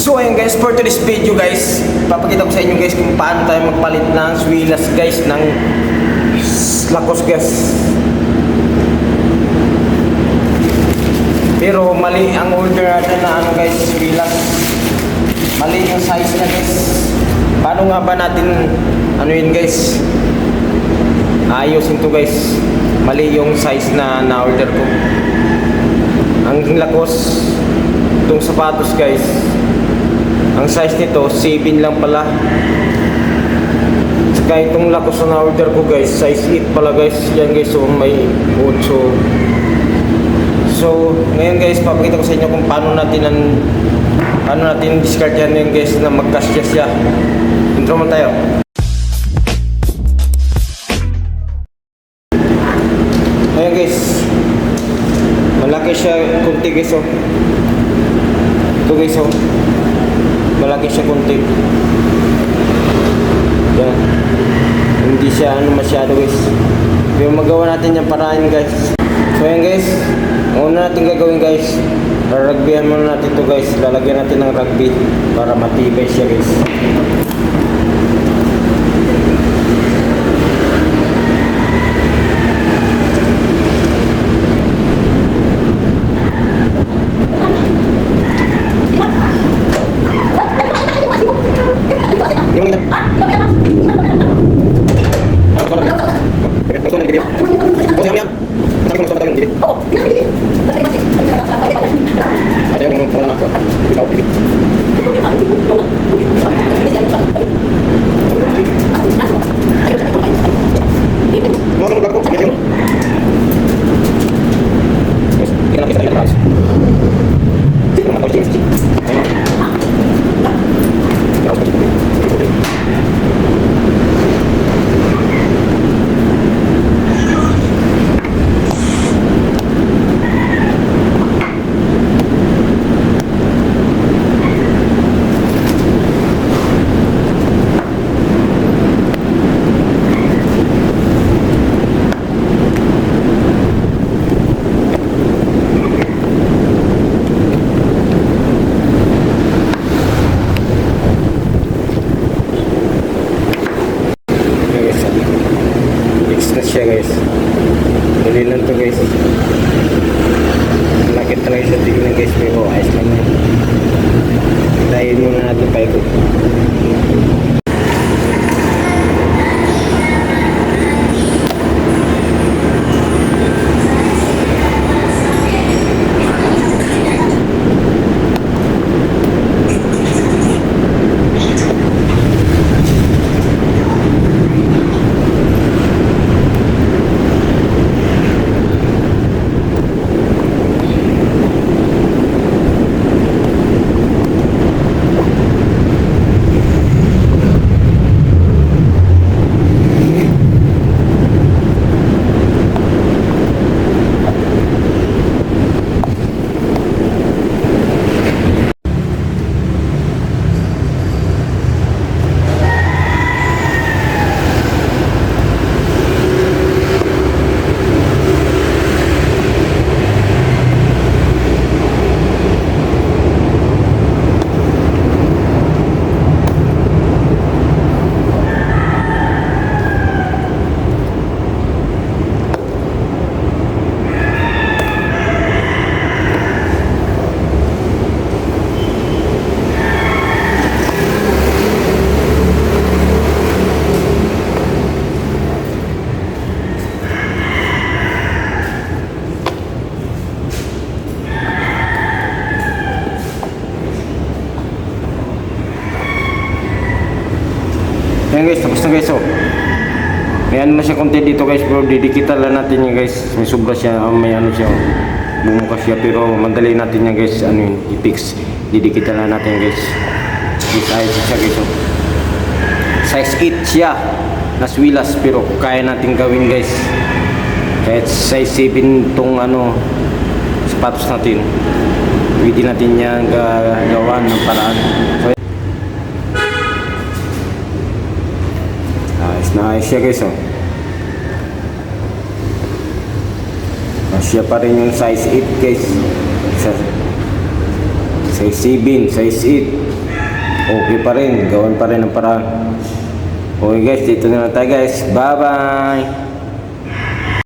So ayun guys, for today's video guys, papakita ko sa inyo guys kung paano tayo magpalit ng swilas guys ng lakos guys. Pero mali ang order natin na ano guys, swilas. Mali yung size na guys. Paano nga ba natin ano yun guys? Ayusin to guys. Mali yung size na na-order ko. Ang lakos, itong sapatos guys, ang size nito, 7 lang pala. Saka itong lakos na order ko guys, size 8 pala guys. Yan guys, so may 8. So, ngayon guys, papakita ko sa inyo kung paano natin ang paano natin discard yan yung guys na magkasya siya. Intro mo tayo. Ayan guys, malaki siya kunti guys oh. Ito guys oh. Malaki siya kunti. Yan. Hindi siya ano masyado guys. Pero magawa natin yung paraan guys. So ayan guys, una natin gagawin guys, raragbihan muna natin to guys. Lalagyan natin ng rugby para matibay siya guys. Yung ito. Oh, siya yan. Sabi ko mas matagal yung gilid. Ate, yung wala na ako. Ikaw, gilid. Mga kanong black ko, yan yun. Yes, hindi ka na kita, hindi ka na Sige, mga tao, sige, sige. Ayun. Tapos, sige. Ayan, guys. Fix na siya guys. Dali lang to guys. Laki talaga siya tignan guys. Pero ayos lang yan. Dahil muna natin pa ito. Ayan guys, tapos na guys oh. May ano na siya konti dito guys, pero didikitan lang natin yan guys. May sobra siya, ah, may ano siya. oh. Bumukas siya, pero madali natin yan guys, ano yun, i-fix. Didikitan lang natin guys. This ayos siya guys oh. Size 8 siya, na swilas, pero kaya natin gawin guys. Kahit size 7 tong ano, sapatos natin. Pwede natin yan gagawa ng paraan. So, Ayos na ayos siya guys oh. Siya pa rin yung size 8 guys. Sa, size 7, size 8. okay pa rin. Gawin pa rin ang paraan. Okay guys, dito na lang tayo guys. Bye-bye!